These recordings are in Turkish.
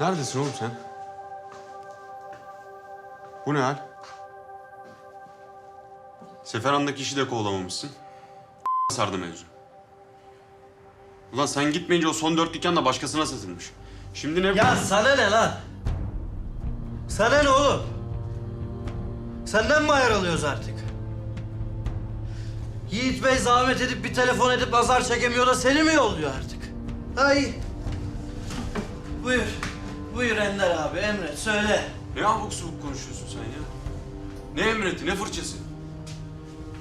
Neredesin oğlum sen? Bu ne hal? Seferhan'daki işi de kovlamamışsın. sardı mevzu. Ulan sen gitmeyince o son dört dükkan da başkasına satılmış. Şimdi ne... Ya sana ne lan? Sana ne oğlum? Senden mi ayar alıyoruz artık? Yiğit Bey zahmet edip bir telefon edip azar çekemiyor da seni mi yolluyor artık? Ay. Buyur. Buyur Ender abi emret söyle. Ne abuk subuk konuşuyorsun sen ya? Ne emreti, ne fırçası?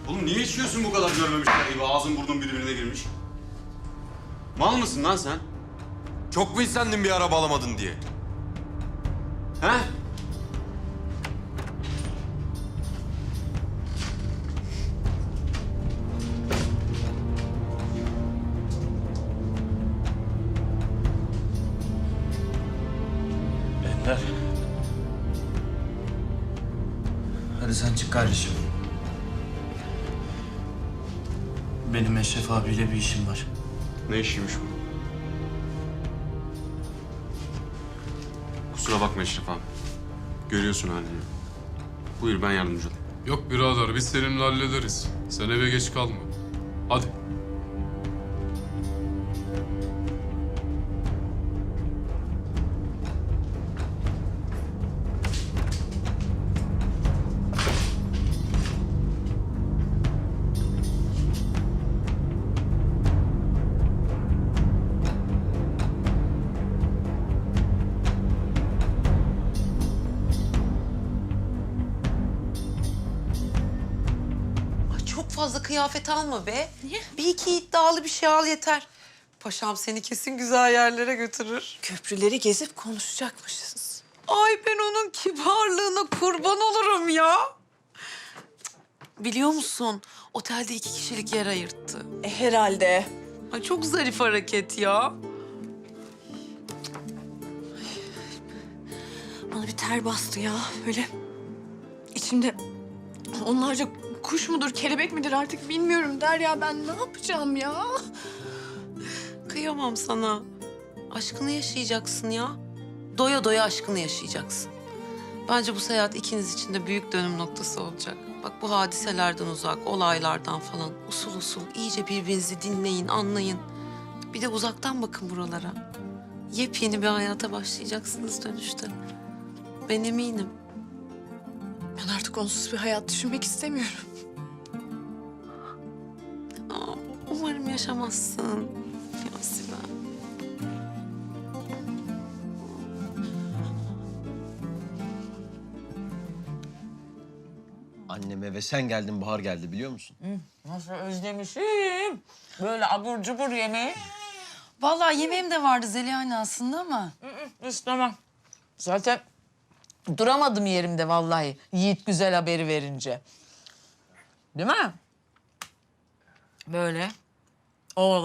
Oğlum niye içiyorsun bu kadar görmemişler gibi? Ağzın burnun birbirine girmiş. Mal mısın lan sen? Çok mu istendin bir araba alamadın diye? He? Ender. Hadi sen çık kardeşim. Benim Eşref abiyle bir işim var. Ne işiymiş bu? Kusura bakma Eşref abi. Görüyorsun halini. Buyur ben yardımcı olayım. Yok birader biz seninle hallederiz. Sen eve geç kalma. Hadi. Fazla kıyafet alma be. Niye? Bir iki iddialı bir şey al yeter. Paşam seni kesin güzel yerlere götürür. Köprüleri gezip konuşacakmışız. Ay ben onun kibarlığına kurban olurum ya. Biliyor musun? Otelde iki kişilik yer ayırttı. E herhalde. Ay çok zarif hareket ya. Bana bir ter bastı ya. Böyle içimde onlarca kuş mudur, kelebek midir artık bilmiyorum Derya. Ben ne yapacağım ya? Kıyamam sana. Aşkını yaşayacaksın ya. Doya doya aşkını yaşayacaksın. Bence bu seyahat ikiniz için de büyük dönüm noktası olacak. Bak bu hadiselerden uzak, olaylardan falan usul usul iyice birbirinizi dinleyin, anlayın. Bir de uzaktan bakın buralara. Yepyeni bir hayata başlayacaksınız dönüşte. Ben eminim. Artık onsuz bir hayat düşünmek istemiyorum. Aa, umarım yaşamazsın. Ya Sibel. Anneme ve sen geldin Bahar geldi biliyor musun? Nasıl özlemişim. Böyle abur cubur yemeği. Vallahi yemeğim de vardı Zeliha anne aslında ama. İstemem. Zaten duramadım yerimde vallahi. Yiğit güzel haberi verince. Değil mi? Böyle. O